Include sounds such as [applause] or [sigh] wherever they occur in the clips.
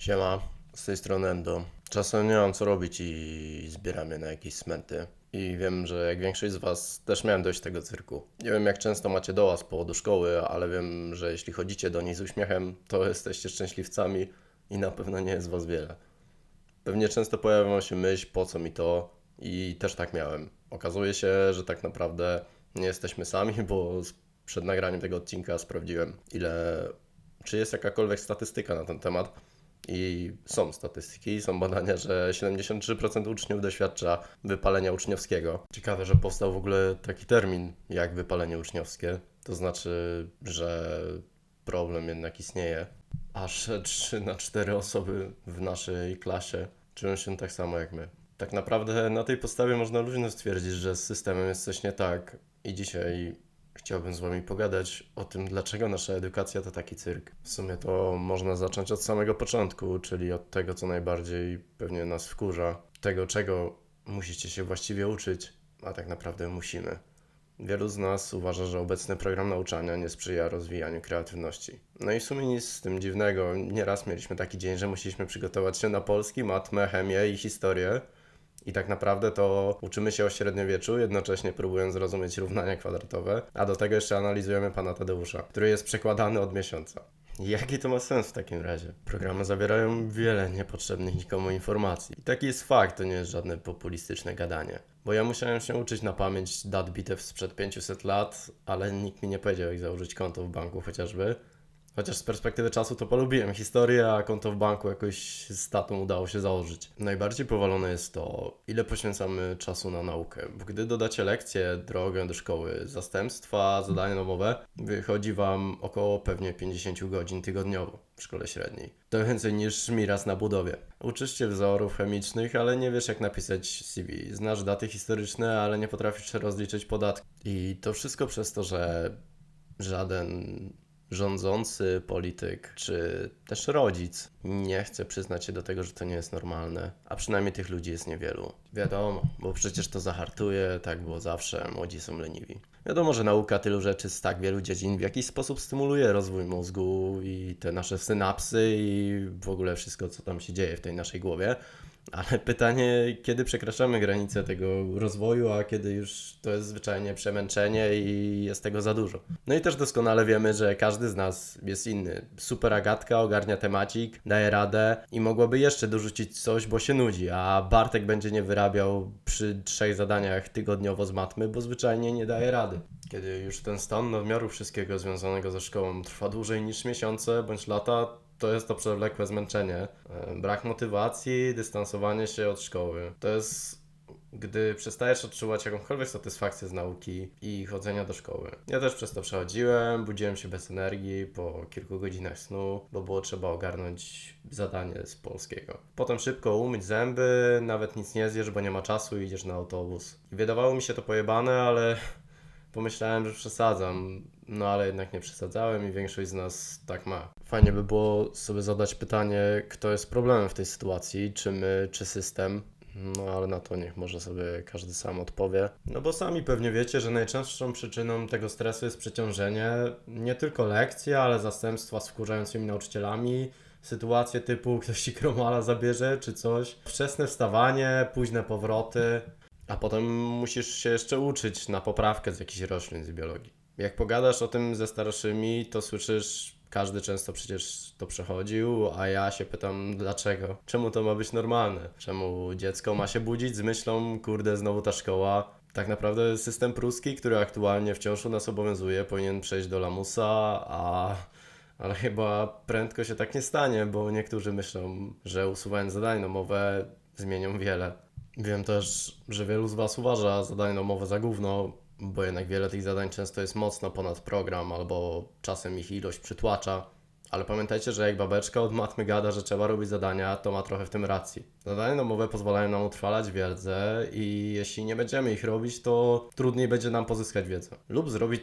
Siema, z tej strony Endo. Czasem nie mam co robić i zbieram je na jakieś smęty. I wiem, że jak większość z Was też miałem dość tego cyrku. Nie wiem jak często macie doła z powodu szkoły, ale wiem, że jeśli chodzicie do niej z uśmiechem, to jesteście szczęśliwcami i na pewno nie jest Was wiele. Pewnie często pojawia się myśl, po co mi to i też tak miałem. Okazuje się, że tak naprawdę nie jesteśmy sami, bo przed nagraniem tego odcinka sprawdziłem, ile, czy jest jakakolwiek statystyka na ten temat. I są statystyki, są badania, że 73% uczniów doświadcza wypalenia uczniowskiego. Ciekawe, że powstał w ogóle taki termin jak wypalenie uczniowskie. To znaczy, że problem jednak istnieje. Aż 3 na 4 osoby w naszej klasie czują się tak samo jak my. Tak naprawdę na tej podstawie można luźno stwierdzić, że z systemem jest coś nie tak. I dzisiaj chciałbym z Wami pogadać o tym, dlaczego nasza edukacja to taki cyrk. W sumie to można zacząć od samego początku, czyli od tego, co najbardziej pewnie nas wkurza, tego, czego musicie się właściwie uczyć, a tak naprawdę musimy. Wielu z nas uważa, że obecny program nauczania nie sprzyja rozwijaniu kreatywności. No i w sumie nic z tym dziwnego. Nieraz mieliśmy taki dzień, że musieliśmy przygotować się na polski, matmę, chemię i historię. I tak naprawdę to uczymy się o średniowieczu, jednocześnie próbując zrozumieć równania kwadratowe, a do tego jeszcze analizujemy pana Tadeusza, który jest przekładany od miesiąca. Jaki to ma sens w takim razie? Programy zawierają wiele niepotrzebnych nikomu informacji. I taki jest fakt, to nie jest żadne populistyczne gadanie. Bo ja musiałem się uczyć na pamięć dat bitew sprzed 500 lat, ale nikt mi nie powiedział, jak założyć konto w banku chociażby. Chociaż z perspektywy czasu to polubiłem historię, a konto w banku jakoś z tatą udało się założyć. Najbardziej powalone jest to, ile poświęcamy czasu na naukę. Bo gdy dodacie lekcje, drogę do szkoły, zastępstwa, zadania domowe, wychodzi Wam około pewnie 50 godzin tygodniowo w szkole średniej. To więcej niż mi raz na budowie. Uczysz się wzorów chemicznych, ale nie wiesz jak napisać CV. Znasz daty historyczne, ale nie potrafisz rozliczyć podatki. I to wszystko przez to, że żaden rządzący polityk, czy też rodzic nie chce przyznać się do tego, że to nie jest normalne, a przynajmniej tych ludzi jest niewielu. Wiadomo, bo przecież to zahartuje, tak było zawsze, młodzi są leniwi. Wiadomo, że nauka tylu rzeczy z tak wielu dziedzin w jakiś sposób stymuluje rozwój mózgu i te nasze synapsy i w ogóle wszystko, co tam się dzieje w tej naszej głowie. Ale pytanie, kiedy przekraczamy granicę tego rozwoju, a kiedy już to jest zwyczajnie przemęczenie i jest tego za dużo. No i też doskonale wiemy, że każdy z nas jest inny. Super Agatka ogarnia temacik, daje radę i mogłaby jeszcze dorzucić coś, bo się nudzi, a Bartek będzie nie wyrabiał przy trzech zadaniach tygodniowo z matmy, bo zwyczajnie nie daje rady. Kiedy już ten stan nadmiaru wszystkiego związanego ze szkołą trwa dłużej niż miesiące bądź lata, to jest to przewlekłe zmęczenie, e, brak motywacji, dystansowanie się od szkoły. To jest gdy przestajesz odczuwać jakąkolwiek satysfakcję z nauki i chodzenia do szkoły. Ja też przez to przechodziłem, budziłem się bez energii po kilku godzinach snu, bo było trzeba ogarnąć zadanie z polskiego. Potem szybko umyć zęby, nawet nic nie zjesz, bo nie ma czasu i idziesz na autobus. Wydawało mi się to pojebane, ale pomyślałem, że przesadzam. No ale jednak nie przesadzałem i większość z nas tak ma. Fajnie by było sobie zadać pytanie, kto jest problemem w tej sytuacji, czy my, czy system. No ale na to niech może sobie każdy sam odpowie. No bo sami pewnie wiecie, że najczęstszą przyczyną tego stresu jest przeciążenie. Nie tylko lekcje, ale zastępstwa z wkurzającymi nauczycielami. Sytuacje typu ktoś ci kromala zabierze czy coś. Wczesne wstawanie, późne powroty. A potem musisz się jeszcze uczyć na poprawkę z jakichś roślin z biologii. Jak pogadasz o tym ze starszymi, to słyszysz, każdy często przecież to przechodził, a ja się pytam dlaczego? Czemu to ma być normalne? Czemu dziecko ma się budzić z myślą, kurde, znowu ta szkoła? Tak naprawdę system pruski, który aktualnie wciąż u nas obowiązuje, powinien przejść do lamusa, a ale chyba prędko się tak nie stanie, bo niektórzy myślą, że usuwając zadania domowe zmienią wiele. Wiem też, że wielu z Was uważa zadania domowe za gówno, bo jednak wiele tych zadań często jest mocno ponad program, albo czasem ich ilość przytłacza. Ale pamiętajcie, że jak babeczka od matmy gada, że trzeba robić zadania, to ma trochę w tym racji. Zadania domowe pozwalają nam utrwalać wiedzę i jeśli nie będziemy ich robić, to trudniej będzie nam pozyskać wiedzę. Lub zrobić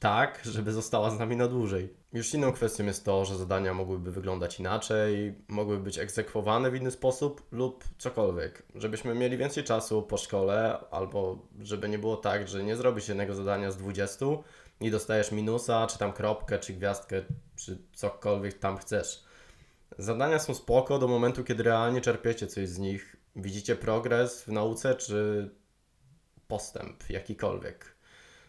tak, żeby została z nami na dłużej. Już inną kwestią jest to, że zadania mogłyby wyglądać inaczej, mogłyby być egzekwowane w inny sposób lub cokolwiek. Żebyśmy mieli więcej czasu po szkole, albo żeby nie było tak, że nie zrobisz jednego zadania z 20 i dostajesz minusa, czy tam kropkę, czy gwiazdkę, czy cokolwiek tam chcesz. Zadania są spoko do momentu, kiedy realnie czerpiecie coś z nich. Widzicie progres w nauce, czy postęp jakikolwiek.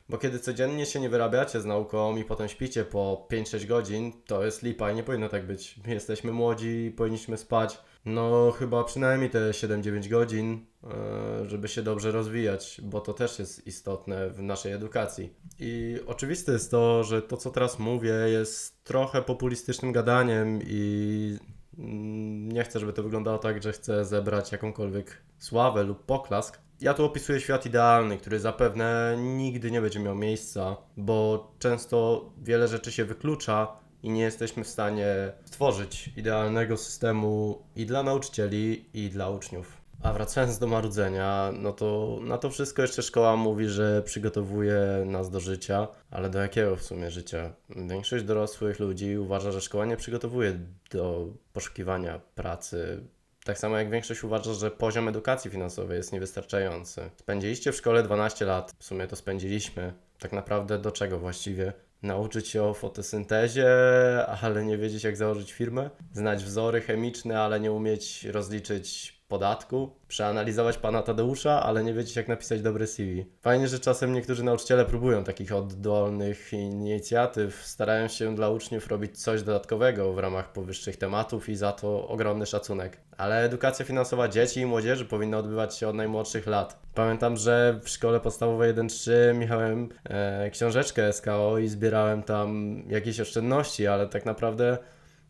Bo kiedy codziennie się nie wyrabiacie z nauką i potem śpicie po 5-6 godzin, to jest lipa i nie powinno tak być. My jesteśmy młodzi, powinniśmy spać, no chyba przynajmniej te 7-9 godzin, e, żeby się dobrze rozwijać, bo to też jest istotne w naszej edukacji. I oczywiste jest to, że to co teraz mówię jest trochę populistycznym gadaniem i mm, nie chcę, żeby to wyglądało tak, że chcę zebrać jakąkolwiek sławę lub poklask. Ja tu opisuję świat idealny, który zapewne nigdy nie będzie miał miejsca, bo często wiele rzeczy się wyklucza i nie jesteśmy w stanie stworzyć idealnego systemu i dla nauczycieli, i dla uczniów. A wracając do marudzenia, no to na to wszystko jeszcze szkoła mówi, że przygotowuje nas do życia, ale do jakiego w sumie życia? Większość dorosłych ludzi uważa, że szkoła nie przygotowuje do poszukiwania pracy, tak samo jak większość uważa, że poziom edukacji finansowej jest niewystarczający. Spędziliście w szkole 12 lat, w sumie to spędziliśmy. Tak naprawdę do czego właściwie? Nauczyć się o fotosyntezie, ale nie wiedzieć jak założyć firmę? Znać wzory chemiczne, ale nie umieć rozliczyć podatku, przeanalizować pana Tadeusza, ale nie wiedzieć jak napisać dobre CV. Fajnie, że czasem niektórzy nauczyciele próbują takich oddolnych inicjatyw, starają się dla uczniów robić coś dodatkowego w ramach powyższych tematów i za to ogromny szacunek. Ale edukacja finansowa dzieci i młodzieży powinna odbywać się od najmłodszych lat. Pamiętam, że w szkole podstawowej 1-3 miałem e, książeczkę SKO i zbierałem tam jakieś oszczędności, ale tak naprawdę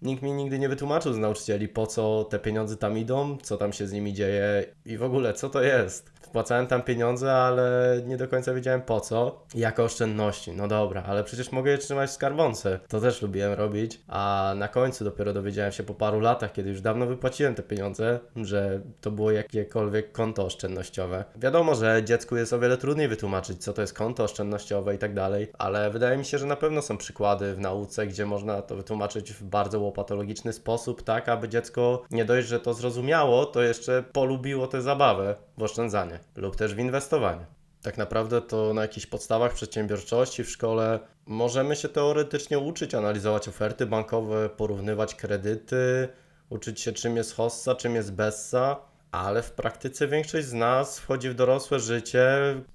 Nikt mi nigdy nie wytłumaczył z nauczycieli, po co te pieniądze tam idą, co tam się z nimi dzieje i w ogóle co to jest. Wpłacałem tam pieniądze, ale nie do końca wiedziałem po co. Jako oszczędności. No dobra, ale przecież mogę je trzymać w skarbonce. To też lubiłem robić. A na końcu dopiero dowiedziałem się po paru latach, kiedy już dawno wypłaciłem te pieniądze, że to było jakiekolwiek konto oszczędnościowe. Wiadomo, że dziecku jest o wiele trudniej wytłumaczyć, co to jest konto oszczędnościowe i tak dalej, ale wydaje mi się, że na pewno są przykłady w nauce, gdzie można to wytłumaczyć w bardzo łopatologiczny sposób, tak aby dziecko nie dość, że to zrozumiało, to jeszcze polubiło tę zabawę w oszczędzanie lub też w inwestowanie. Tak naprawdę to na jakichś podstawach przedsiębiorczości w szkole możemy się teoretycznie uczyć analizować oferty bankowe, porównywać kredyty, uczyć się czym jest hossa, czym jest bessa, ale w praktyce większość z nas wchodzi w dorosłe życie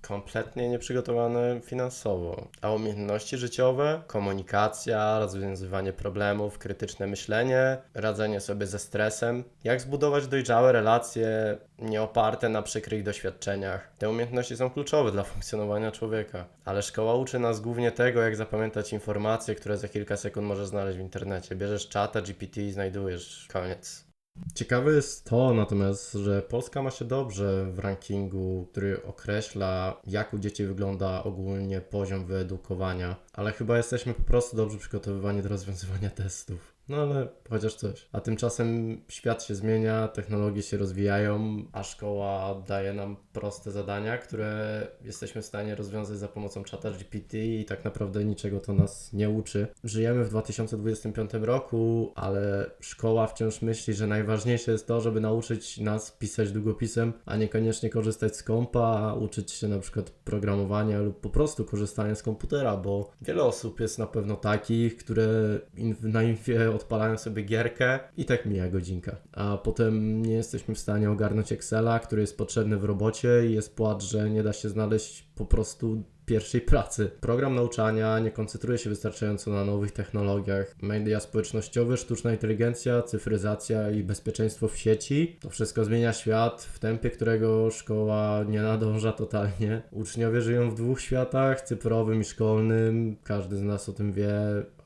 kompletnie nieprzygotowane finansowo. A umiejętności życiowe, komunikacja, rozwiązywanie problemów, krytyczne myślenie, radzenie sobie ze stresem, jak zbudować dojrzałe relacje nie oparte na przykrych doświadczeniach. Te umiejętności są kluczowe dla funkcjonowania człowieka, ale szkoła uczy nas głównie tego, jak zapamiętać informacje, które za kilka sekund możesz znaleźć w internecie. Bierzesz czata, GPT i znajdujesz. Koniec. Ciekawe jest to natomiast, że Polska ma się dobrze w rankingu, który określa, jak u dzieci wygląda ogólnie poziom wyedukowania, ale chyba jesteśmy po prostu dobrze przygotowywani do rozwiązywania [laughs] testów. No ale chociaż coś. A tymczasem świat się zmienia, technologie się rozwijają, a szkoła daje nam proste zadania, które jesteśmy w stanie rozwiązać za pomocą czata GPT i tak naprawdę niczego to nas nie uczy. Żyjemy w 2025 roku, ale szkoła wciąż myśli, że najważniejsze jest to, żeby nauczyć nas pisać długopisem, a niekoniecznie korzystać z kompa, uczyć się na przykład programowania lub po prostu korzystania z komputera, bo wiele osób jest na pewno takich, które na infie odpalają sobie gierkę i tak mija godzinka. A potem nie jesteśmy w stanie ogarnąć Excela, który jest potrzebny w robocie i jest płat, że nie da się znaleźć po prostu pierwszej pracy. Program nauczania nie koncentruje się wystarczająco na nowych technologiach. Media społecznościowe, sztuczna inteligencja, cyfryzacja i bezpieczeństwo w sieci. To wszystko zmienia świat w tempie, którego szkoła nie nadąża totalnie. Uczniowie żyją w dwóch światach, cyfrowym i szkolnym. Każdy z nas o tym wie,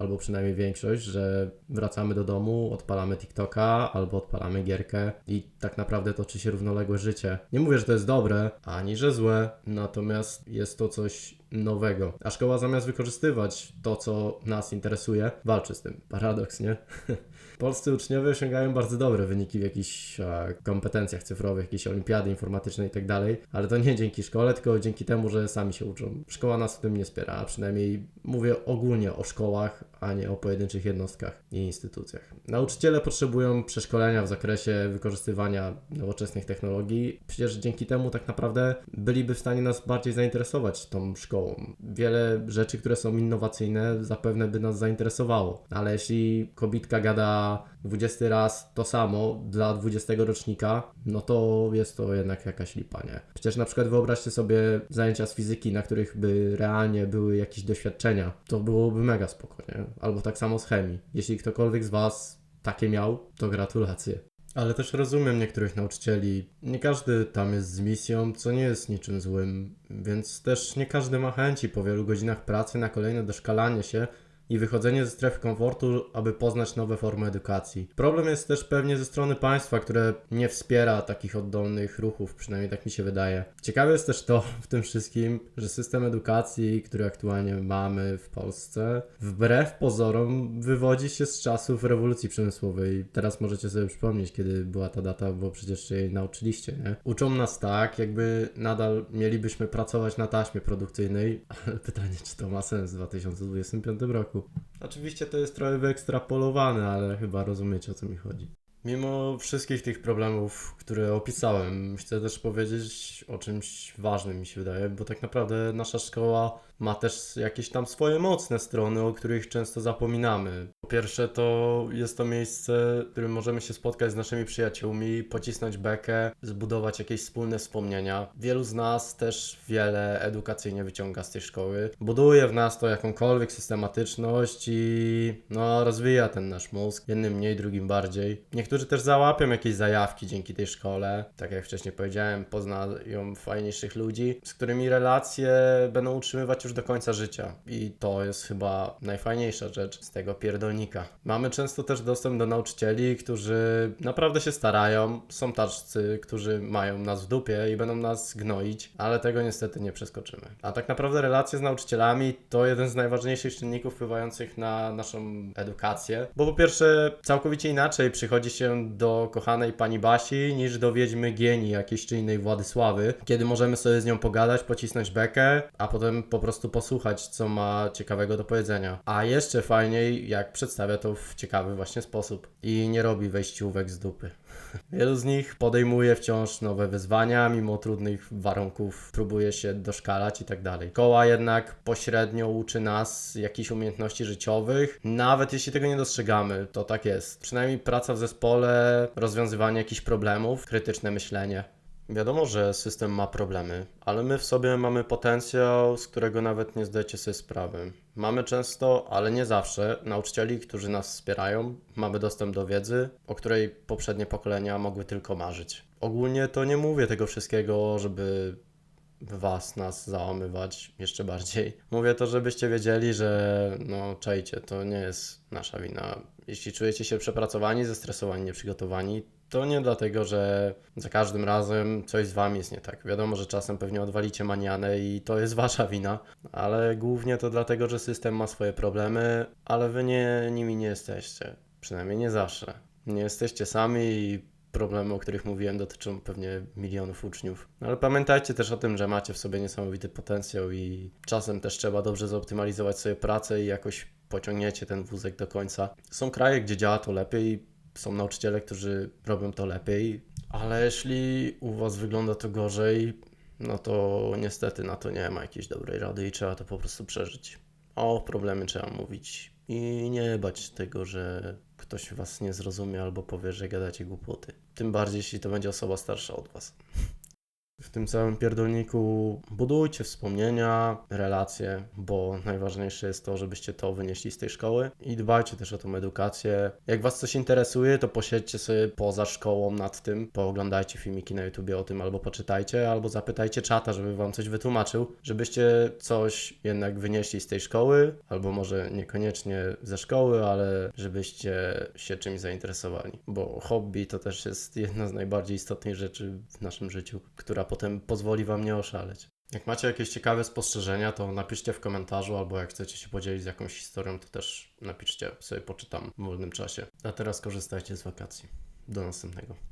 albo przynajmniej większość, że wracamy do domu, odpalamy TikToka albo odpalamy gierkę i tak naprawdę toczy się równoległe życie. Nie mówię, że to jest dobre, ani że złe, natomiast jest to coś nowego. A szkoła zamiast wykorzystywać to, co nas interesuje, walczy z tym. Paradoks, nie? [laughs] Polscy uczniowie osiągają bardzo dobre wyniki w jakichś e, kompetencjach cyfrowych, jakieś olimpiady informatyczne i tak dalej, ale to nie dzięki szkole, tylko dzięki temu, że sami się uczą. Szkoła nas w tym nie wspiera, a przynajmniej mówię ogólnie o szkołach, a nie o pojedynczych jednostkach i instytucjach. Nauczyciele potrzebują przeszkolenia w zakresie wykorzystywania nowoczesnych technologii. Przecież dzięki temu tak naprawdę byliby w stanie nas bardziej zainteresować tą szkołą. Wiele rzeczy, które są innowacyjne, zapewne by nas zainteresowało, ale jeśli kobitka gada za 20 raz to samo dla 20 rocznika, no to jest to jednak jakaś lipa, nie? Przecież na przykład wyobraźcie sobie zajęcia z fizyki, na których by realnie były jakieś doświadczenia. To byłoby mega spoko, nie? Albo tak samo z chemii. Jeśli ktokolwiek z Was takie miał, to gratulacje. Ale też rozumiem niektórych nauczycieli. Nie każdy tam jest z misją, co nie jest niczym złym, więc też nie każdy ma chęci po wielu godzinach pracy na kolejne doszkalanie się i wychodzenie ze strefy komfortu, aby poznać nowe formy edukacji. Problem jest też pewnie ze strony państwa, które nie wspiera takich oddolnych ruchów, przynajmniej tak mi się wydaje. Ciekawe jest też to w tym wszystkim, że system edukacji, który aktualnie mamy w Polsce, wbrew pozorom wywodzi się z czasów rewolucji przemysłowej. Teraz możecie sobie przypomnieć, kiedy była ta data, bo przecież jej nauczyliście, nie? Uczą nas tak, jakby nadal mielibyśmy pracować na taśmie produkcyjnej, [laughs] ale pytanie, czy to ma sens w 2025 roku. Oczywiście to jest trochę wyekstrapolowane, ale chyba rozumiecie o co mi chodzi. Mimo wszystkich tych problemów, które opisałem, chcę też powiedzieć o czymś ważnym, mi się wydaje, bo tak naprawdę nasza szkoła ma też jakieś tam swoje mocne strony, o których często zapominamy. Po pierwsze, to jest to miejsce, w którym możemy się spotkać z naszymi przyjaciółmi, pocisnąć bekę, zbudować jakieś wspólne wspomnienia. Wielu z nas też wiele edukacyjnie wyciąga z tej szkoły. Buduje w nas to jakąkolwiek systematyczność i no, rozwija ten nasz mózg, jednym mniej, drugim bardziej. Niektórzy też załapią jakieś zajawki dzięki tej szkole. Tak jak wcześniej powiedziałem, poznają fajniejszych ludzi, z którymi relacje będą utrzymywać już do końca życia. I to jest chyba najfajniejsza rzecz z tego pierdolnika. Mamy często też dostęp do nauczycieli, którzy naprawdę się starają. Są tacy, którzy mają nas w dupie i będą nas gnoić, ale tego niestety nie przeskoczymy. A tak naprawdę relacje z nauczycielami to jeden z najważniejszych czynników wpływających na naszą edukację. Bo po pierwsze, całkowicie inaczej przychodzi się do kochanej pani Basi niż do wiedźmy Gieni jakiejś czy innej Władysławy, kiedy możemy sobie z nią pogadać, pocisnąć bekę, a potem po prostu posłuchać, co ma ciekawego do powiedzenia. A jeszcze fajniej, jak przedstawia to w ciekawy właśnie sposób i nie robi wejściówek z dupy. [laughs] Wielu z nich podejmuje wciąż nowe wyzwania, mimo trudnych warunków próbuje się doszkalać i tak dalej. Koła jednak pośrednio uczy nas jakichś umiejętności życiowych, nawet jeśli tego nie dostrzegamy, to tak jest. Przynajmniej praca w zespole, rozwiązywanie jakichś problemów, krytyczne myślenie. Wiadomo, że system ma problemy, ale my w sobie mamy potencjał, z którego nawet nie zdajecie sobie sprawy. Mamy często, ale nie zawsze, nauczycieli, którzy nas wspierają, mamy dostęp do wiedzy, o której poprzednie pokolenia mogły tylko marzyć. Ogólnie to nie mówię tego wszystkiego, żeby was, nas załamywać jeszcze bardziej. Mówię to, żebyście wiedzieli, że no czajcie, to nie jest nasza wina. Jeśli czujecie się przepracowani, zestresowani, nieprzygotowani, to nie dlatego, że za każdym razem coś z wami jest nie tak. Wiadomo, że czasem pewnie odwalicie manianę i to jest wasza wina, ale głównie to dlatego, że system ma swoje problemy, ale wy nie, nimi nie jesteście. Przynajmniej nie zawsze. Nie jesteście sami i problemy, o których mówiłem, dotyczą pewnie milionów uczniów. No ale pamiętajcie też o tym, że macie w sobie niesamowity potencjał i czasem też trzeba dobrze zoptymalizować sobie pracę i jakoś pociągniecie ten wózek do końca. Są kraje, gdzie działa to lepiej, są nauczyciele, którzy robią to lepiej, ale jeśli u Was wygląda to gorzej, no to niestety na to nie ma jakiejś dobrej rady i trzeba to po prostu przeżyć. O problemy trzeba mówić i nie bać tego, że ktoś Was nie zrozumie albo powie, że gadacie głupoty. Tym bardziej, jeśli to będzie osoba starsza od Was w tym całym pierdolniku budujcie wspomnienia, relacje, bo najważniejsze jest to, żebyście to wynieśli z tej szkoły. I dbajcie też o tą edukację. Jak Was coś interesuje, to posiedźcie sobie poza szkołą nad tym, pooglądajcie filmiki na YouTubie o tym, albo poczytajcie, albo zapytajcie czata, żeby Wam coś wytłumaczył, żebyście coś jednak wynieśli z tej szkoły, albo może niekoniecznie ze szkoły, ale żebyście się czymś zainteresowali, bo hobby to też jest jedna z najbardziej istotnych rzeczy w naszym życiu, która potem pozwoli Wam nie oszaleć. Jak macie jakieś ciekawe spostrzeżenia, to napiszcie w komentarzu, albo jak chcecie się podzielić z jakąś historią, to też napiszcie, sobie poczytam w wolnym czasie. A teraz korzystajcie z wakacji. Do następnego.